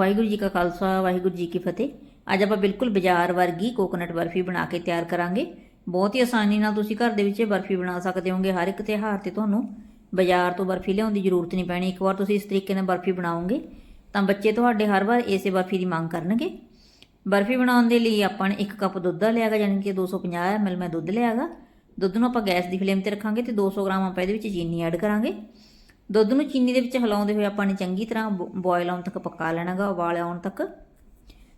ਵਾਹਿਗੁਰੂ ਜੀ ਕਾ ਖਾਲਸਾ, ਵਾਹਿਗੁਰੂ ਜੀ ਕੀ ਫਤਿਹ। ਅੱਜ ਆਪਾਂ ਬਿਲਕੁਲ ਬਾਜ਼ਾਰ ਵਰਗੀ ਕੋਕੋਨਟ ਬਰਫੀ ਬਣਾ ਕੇ ਤਿਆਰ ਕਰਾਂਗੇ। ਬਹੁਤ ਹੀ ਆਸਾਨੀ ਨਾਲ ਤੁਸੀਂ ਘਰ ਦੇ ਵਿੱਚ ਬਰਫੀ ਬਣਾ ਸਕਦੇ ਹੋਗੇ। ਹਰ ਇੱਕ ਤਿਉਹਾਰ ਤੇ ਤੁਹਾਨੂੰ ਬਾਜ਼ਾਰ ਤੋਂ ਬਰਫੀ ਲਿਆਉਣ ਦੀ ਜ਼ਰੂਰਤ ਨਹੀਂ ਪੈਣੀ। ਇੱਕ ਵਾਰ ਤੁਸੀਂ ਇਸ ਤਰੀਕੇ ਨਾਲ ਬਰਫੀ ਬਣਾਓਗੇ, ਤਾਂ ਬੱਚੇ ਤੁਹਾਡੇ ਹਰ ਵਾਰ ਇਸੇ ਬਰਫੀ ਦੀ ਮੰਗ ਕਰਨਗੇ। ਬਰਫੀ ਬਣਾਉਣ ਦੇ ਲਈ ਆਪਾਂ ਨੇ 1 ਕੱਪ ਦੁੱਧ ਦਾ ਲਿਆਗਾ, ਯਾਨੀ ਕਿ 250 ml ਮੈਂ ਦੁੱਧ ਲਿਆਗਾ। ਦੁੱਧ ਨੂੰ ਆਪਾਂ ਗੈਸ ਦੀ ਫਲੇਮ ਤੇ ਰੱਖਾਂਗੇ ਤੇ 200 ਗ੍ਰਾਮ ਆਪਾਂ ਇਹਦੇ ਵਿੱਚ ਚੀਨੀ ਐਡ ਕਰਾਂਗੇ। ਦੁੱਧ ਨੂੰ ਚੀਨੀ ਦੇ ਵਿੱਚ ਹਿਲਾਉਂਦੇ ਹੋਏ ਆਪਾਂ ਨੇ ਚੰਗੀ ਤਰ੍ਹਾਂ ਬੋਇਲ ਆਉਣ ਤੱਕ ਪਕਾ ਲੈਣਾਗਾ ਉਬਾਲ ਆਉਣ ਤੱਕ।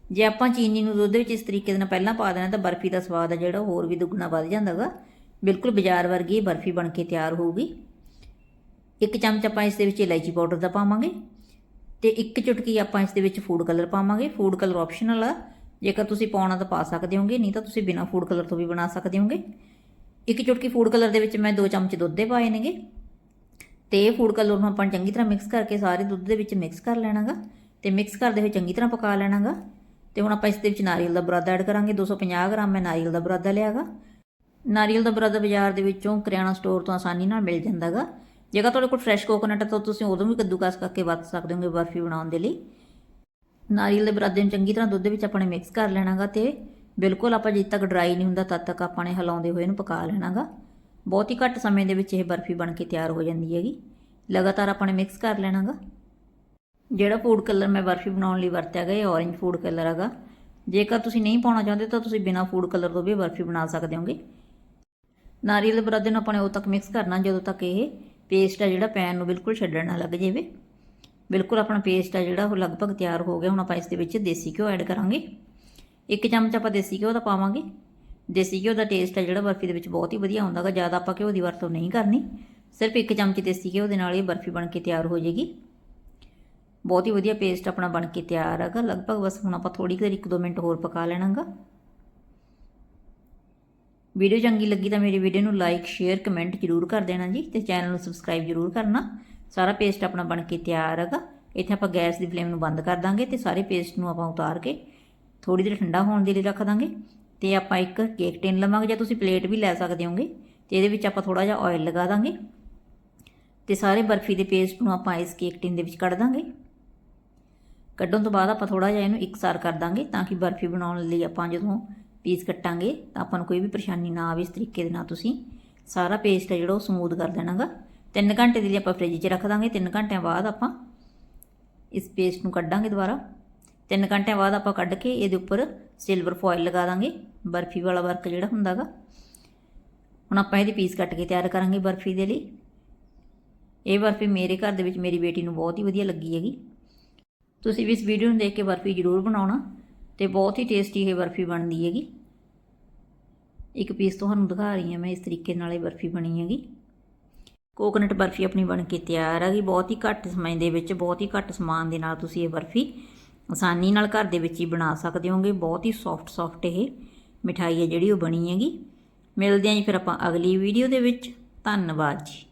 ਜੇ ਆਪਾਂ ਚੀਨੀ ਨੂੰ ਦੁੱਧ ਵਿੱਚ ਇਸ ਤਰੀਕੇ ਦੇ ਨਾਲ ਪਹਿਲਾਂ ਪਾ ਦੇਣਾ ਤਾਂ ਬਰਫੀ ਦਾ ਸਵਾਦ ਹੈ ਜਿਹੜਾ, ਹੋਰ ਵੀ ਦੁੱਗਣਾ ਵੱਧ ਜਾਂਦਾਗਾ ਬਿਲਕੁਲ ਬਾਜ਼ਾਰ ਵਰਗੀ ਬਰਫੀ ਬਣ ਕੇ ਤਿਆਰ ਹੋਊਗੀ। ਇੱਕ ਚਮਚ ਆਪਾਂ ਇਸ ਦੇ ਵਿੱਚ ਇਲਾਇਚੀ ਪਾਊਡਰ ਦਾ ਪਾਵਾਂਗੇ ਤੇ ਇੱਕ ਚੁਟਕੀ ਆਪਾਂ ਇਸ ਦੇ ਵਿੱਚ ਫੂਡ ਕਲਰ ਪਾਵਾਂਗੇ। ਫੂਡ ਕਲਰ ਆਪਸ਼ਨਲ ਆ। ਜੇਕਰ ਤੁਸੀਂ ਪਾਉਣਾ ਤਾਂ ਪਾ ਸਕਦੇ ਹੋਗੇ, ਨਹੀਂ ਤਾਂ ਤੁਸੀਂ ਬਿਨਾ ਫੂਡ ਕਲਰ ਤੋਂ ਵੀ ਬਣਾ ਸਕਦੇ ਹੋਗੇ। ਇੱਕ ਚੁਟਕੀ ਫੂਡ ਕਲਰ ਦੇ ਵਿੱਚ ਮੈਂ 2 ਚਮਚ ਦੁੱਧ ਦੇ ਪਾਏ ਨੇਗੇ। ਤੇ ਇਹ ਫੂਡ ਕਲਰ ਨੂੰ ਆਪਾਂ ਚੰਗੀ ਤਰ੍ਹਾਂ ਮਿਕਸ ਕਰਕੇ ਸਾਰੇ ਦੁੱਧ ਦੇ ਵਿੱਚ ਮਿਕਸ ਕਰ ਲੈਣਾਗਾ ਤੇ ਮਿਕਸ ਕਰਦੇ ਹੋਏ ਚੰਗੀ ਤਰ੍ਹਾਂ ਪਕਾ ਲੈਣਾਗਾ ਤੇ ਹੁਣ ਆਪਾਂ ਇਸ ਦੇ ਵਿੱਚ ਨਾਰੀਅਲ ਦਾ ਬਰਾਦਾ ਐਡ ਕਰਾਂਗੇ 250 ਗ੍ਰਾਮ ਮੈਂ ਨਾਰੀਅਲ ਦਾ ਬੁਰਾਦਾ ਲਿਆਗਾ। ਨਾਰੀਅਲ ਦਾ ਬਰਾਦਾ ਬਾਜ਼ਾਰ ਦੇ ਵਿੱਚੋਂ ਕਰਿਆਣਾ ਸਟੋਰ ਤੋਂ ਆਸਾਨੀ ਨਾਲ ਮਿਲ ਜਾਂਦਾਗਾ। ਜੇਕਰ ਤੁਹਾਡੇ ਕੋਲ ਫਰੈਸ਼ ਕੋਕੋਨਟ ਹੈ ਤਾਂ ਤੁਸੀਂ ਉਦੋਂ ਵੀ ਕੱਦੂਕਸ ਕਰਕੇ ਵਰਤ ਸਕਦੇ ਹੋਗੇ ਬਰਫੀ ਬਣਾਉਣ ਦੇ ਲਈ। ਨਾਰੀਅਲ ਦੇ ਬਰਾਦੇ ਨੂੰ ਚੰਗੀ ਤਰ੍ਹਾਂ ਦੁੱਧ ਵਿੱਚ ਆਪਾਂ ਨੇ ਮਿਕਸ ਕਰ ਲੈਣਾਗਾ ਤੇ ਬਿਲਕੁਲ ਆਪਾਂ ਜਿੱਦ ਤੱਕ ਡਰਾਈ ਨਹੀਂ ਹੁੰਦਾ ਤਦ ਤੱਕ ਆਪਾਂ ਨੇ ਹਿਲਾਉਂਦੇ ਹੋਏ ਇਹਨੂੰ ਪਕਾ ਲੈਣਾਗਾ। ਬਹੁਤ ਹੀ ਘੱਟ ਸਮੇਂ ਦੇ ਵਿੱਚ ਇਹ ਬਰਫੀ ਬਣ ਕੇ ਤਿਆਰ ਹੋ ਜਾਂਦੀ ਹੈਗੀ। ਲਗਾਤਾਰ ਆਪਾਂ ਨੇ ਮਿਕਸ ਕਰ ਲੈਣਾਗਾ ਜਿਹੜਾ ਫੂਡ ਕਲਰ ਮੈਂ ਬਰਫੀ ਬਣਾਉਣ ਲਈ ਵਰਤਿਆ ਗਿਆ ਇਹ ਔਰੇਂਜ ਫੂਡ ਕਲਰ ਹੈਗਾ। ਜੇਕਰ ਤੁਸੀਂ ਨਹੀਂ ਪਾਉਣਾ ਚਾਹੁੰਦੇ ਤਾਂ ਤੁਸੀਂ ਬਿਨਾਂ ਫੂਡ ਕਲਰ ਤੋਂ ਵੀ ਬਰਫੀ ਬਣਾ ਸਕਦੇ ਹੋਗੇ। ਨਾਰੀਅਲ ਦੇ ਬਰਾਦੇ ਨੂੰ ਆਪਾਂ ਨੇ ਉਦੋਂ ਤੱਕ ਮਿਕਸ ਕਰਨਾ, ਜਦੋਂ ਤੱਕ ਇਹ ਪੇਸਟ ਆ ਜਿਹੜਾ ਪੈਨ ਨੂੰ ਬਿਲਕੁਲ ਛੱਡਣ ਨਾ ਲੱਗ ਜਾਵੇ। ਬਿਲਕੁਲ ਆਪਣਾ ਪੇਸਟ ਆ ਜਿਹੜਾ, ਉਹ ਲਗਭਗ ਤਿਆਰ ਹੋ ਗਿਆ। ਹੁਣ ਆਪਾਂ ਇਸ ਦੇ ਵਿੱਚ ਦੇਸੀ ਘਿਓ ਐਡ ਕਰਾਂਗੇ। ਇੱਕ ਚਮਚ ਆਪਾਂ ਦੇਸੀ ਘਿਓ ਦਾ ਪਾਵਾਂਗੇ। ਦੇਸੀ ਘਿਓ ਦਾ ਟੇਸਟ ਆ ਜਿਹੜਾ ਬਰਫੀ ਦੇ ਵਿੱਚ ਬਹੁਤ ਹੀ ਵਧੀਆ ਹੁੰਦਾਗਾ ਜ਼ਿਆਦਾ ਆਪਾਂ ਘਿਓ ਦੀ ਵਰਤੋਂ ਨਹੀਂ ਕਰਨੀ। ਸਿਰਫ ਇੱਕ ਚਮਚ ਦੇਸੀ ਘਿਓ ਦੇ ਨਾਲ ਇਹ ਬਰਫੀ ਬਣ ਕੇ ਤਿਆਰ ਹੋ ਜਾਏਗੀ। ਬਹੁਤ ਹੀ ਵਧੀਆ ਪੇਸਟ ਆਪਣਾ ਬਣ ਕੇ ਤਿਆਰ ਹੈਗਾ ਲਗਭਗ ਬਸ ਹੁਣ ਆਪਾਂ ਥੋੜੀ ਦੇਰ 1-2 ਮਿੰਟ ਹੋਰ ਪਕਾ ਲੈਣਾਗਾ ਵੀਡੀਓ ਚੰਗੀ ਲੱਗੀ ਤਾਂ ਮੇਰੀ ਵੀਡੀਓ ਨੂੰ ਲਾਈਕ ਸ਼ੇਅਰ ਕਮੈਂਟ ਜ਼ਰੂਰ ਕਰ ਦੇਣਾ ਜੀ ਤੇ ਚੈਨਲ ਨੂੰ ਸਬਸਕ੍ਰਾਈਬ ਜ਼ਰੂਰ ਕਰਨਾ। ਸਾਰਾ ਪੇਸਟ ਆਪਣਾ ਬਣ ਕੇ ਤਿਆਰ ਹੈਗਾ ਇੱਥੇ ਆਪਾਂ ਗੈਸ ਦੀ ਫਲੇਮ ਨੂੰ ਬੰਦ ਕਰ ਦਾਂਗੇ ਤੇ ਸਾਰੇ ਪੇਸਟ ਨੂੰ ਆਪਾਂ ਉਤਾਰ ਕੇ ਥੋੜੀ ਦੇਰ ਠੰਡਾ ਹੋਣ ਦੇ ਲਈ ਰੱਖ ਦਾਂਗੇ। ਤੇ ਆਪਾਂ ਇੱਕ ਕੇਕ ਟਿਨ ਲਵਾਂਗੇ, ਜਾਂ ਤੁਸੀਂ ਪਲੇਟ ਵੀ ਲੈ ਸਕਦੇ ਹੋਗੇ, ਤੇ ਇਹਦੇ ਵਿੱਚ ਆਪਾਂ ਥੋੜਾ ਜਿਹਾ ਆਇਲ ਲਗਾ ਦਾਂਗੇ। ਤੇ ਸਾਰੇ ਬਰਫੀ ਦੇ ਪੇਸਟ ਨੂੰ ਆਪਾਂ ਇਸ ਕੇਕ ਟਿਨ ਦੇ ਵਿੱਚ ਕੱਢ ਦਾਂਗੇ। ਕੱਢਣ ਤੋਂ ਬਾਅਦ ਆਪਾਂ ਥੋੜਾ ਜਿਹਾ ਇਹਨੂੰ ਇਕਸਾਰ ਕਰ ਦਾਂਗੇ, ਤਾਂ ਕਿ ਬਰਫੀ ਬਣਾਉਣ ਲਈ ਆਪਾਂ ਜਦੋਂ ਪੀਸ ਕੱਟਾਂਗੇ, ਤਾਂ ਆਪਾਂ ਨੂੰ ਕੋਈ ਵੀ ਪਰੇਸ਼ਾਨੀ ਨਾ ਆਵੇ ਇਸ ਤਰੀਕੇ ਦੇ ਨਾਲ ਤੁਸੀਂ। ਸਾਰਾ ਪੇਸਟ ਹੈ ਜਿਹੜਾ ਉਹ ਸਮੂਥ ਕਰ ਦੇਣਾਗਾ 3 ਘੰਟੇ ਦੇ ਲਈ ਆਪਾਂ ਫ੍ਰਿਜ 'ਚ ਰੱਖ ਦਾਂਗੇ। 3 ਘੰਟਿਆਂ ਬਾਅਦ ਆਪਾਂ ਇਸ ਪੇਸਟ ਨੂੰ ਕੱਢਾਂਗੇ ਦੁਬਾਰਾ। 3 ਘੰਟਿਆਂ ਬਾਅਦ ਆਪਾਂ ਕੱਢ ਕੇ ਇਹਦੇ ਉੱਪਰ ਸਿਲਵਰ ਫੋਇਲ ਲਗਾ ਦਾਂਗੇ, ਬਰਫੀ ਵਾਲਾ ਵਰਕ ਜਿਹੜਾ ਹੁੰਦਾਗਾ। ਹੁਣ ਆਪਾਂ ਇਹਦੀ ਪੀਸ ਕੱਟ ਕੇ ਤਿਆਰ ਕਰਾਂਗੇ ਬਰਫੀ ਦੇ ਲਈ। ਇਹ ਬਰਫੀ ਮੇਰੇ ਘਰ ਦੇ ਵਿੱਚ ਮੇਰੀ ਬੇਟੀ ਨੂੰ ਬਹੁਤ ਹੀ ਵਧੀਆ ਲੱਗੀ ਹੈਗੀ। ਤੁਸੀਂ ਵੀ ਇਸ ਵੀਡੀਓ ਨੂੰ ਦੇਖ ਕੇ ਬਰਫੀ ਜ਼ਰੂਰ ਬਣਾਉਣਾ ਤੇ ਬਹੁਤ ਹੀ ਟੇਸਟੀ ਇਹ ਬਰਫੀ ਬਣਦੀ ਹੈਗੀ। ਇੱਕ ਪੀਸ ਤੁਹਾਨੂੰ ਦਿਖਾ ਰਹੀ ਹਾਂ ਮੈਂ, ਇਸ ਤਰੀਕੇ ਨਾਲ ਇਹ ਬਰਫੀ ਬਣੀ ਹੈਗੀ। ਕੋਕੋਨਟ ਬਰਫੀ ਆਪਣੀ ਬਣ ਕੇ ਤਿਆਰ ਹੈਗੀ, ਬਹੁਤ ਹੀ ਘੱਟ ਸਮੇਂ ਦੇ ਵਿੱਚ, ਬਹੁਤ ਹੀ ਘੱਟ ਸਮਾਨ ਦੇ ਨਾਲ ਤੁਸੀਂ ਇਹ ਬਰਫੀ ਆਸਾਨੀ ਨਾਲ ਘਰ ਦੇ ਵਿੱਚ ਹੀ ਬਣਾ ਸਕਦੇ ਹੋਗੇ। ਬਹੁਤ ਹੀ ਸੌਫਟ ਸੌਫਟ ਇਹ ਮਿਠਾਈ ਹੈ ਜਿਹੜੀ ਉਹ ਬਣੀ ਹੈਗੀ। ਮਿਲਦੇ ਆਂ ਜੀ ਫਿਰ ਆਪਾਂ ਅਗਲੀ ਵੀਡੀਓ ਦੇ ਵਿੱਚ। ਧੰਨਵਾਦ ਜੀ।